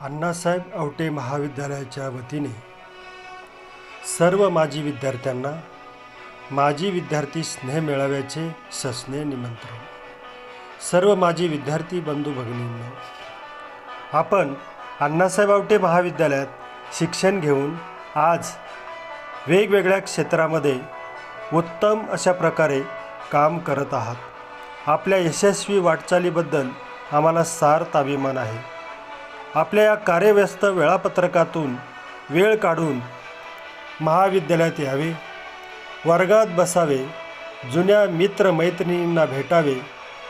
अण्णासाहेब आवटे महाविद्यालयाच्या वतीने सर्व माजी विद्यार्थ्यांना माजी विद्यार्थी स्नेह मेळाव्याचे सस्ने निमंत्रण. सर्व माजी विद्यार्थी बंधू भगिनींना आपण अण्णासाहेब आवटे महाविद्यालयात शिक्षण घेऊन आज वेगवेगळ्या क्षेत्रामध्ये उत्तम अशा प्रकारे काम करत आहात. आपल्या यशस्वी वाटचालीबद्दल आम्हाला सार्थ अभिमान आहे. आपल्या या कार्यव्यस्त वेळापत्रकातून वेळ काढून महाविद्यालयात यावे वर्गात बसावे जुन्या मित्रमैत्रिणींना भेटावे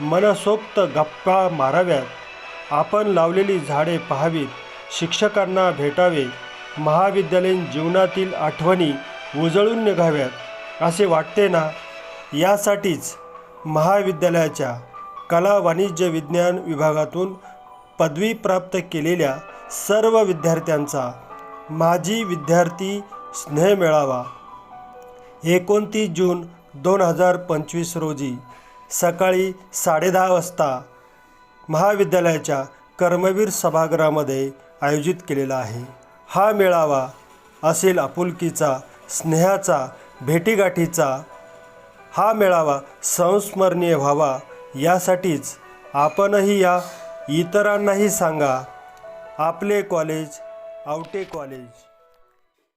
मनसोक्त गप्पा माराव्यात आपण लावलेली झाडे पाहावीत शिक्षकांना भेटावे महाविद्यालयीन जीवनातील आठवणी उजळून निघाव्यात असे वाटते ना? यासाठीच महाविद्यालयाच्या कला वाणिज्य विज्ञान विभागातून पदवी प्राप्त केलेल्या सर्व विद्यार्थ्यांचा माजी विद्यार्थी स्नेह मेळावा. एकोणतीस जून दोन हजार पंचवीस रोजी सकाळी साडेदहा वाजता महाविद्यालयाच्या कर्मवीर सभागृहामध्ये आयोजित केलेला आहे. हा मेळावा असेल आपुलकीचा स्नेहाचा भेटीगाठीचा. हा मेळावा संस्मरणीय व्हावा यासाठीच आपणही या इतरांनाही सांगा. आपले कॉलेज आवटे कॉलेज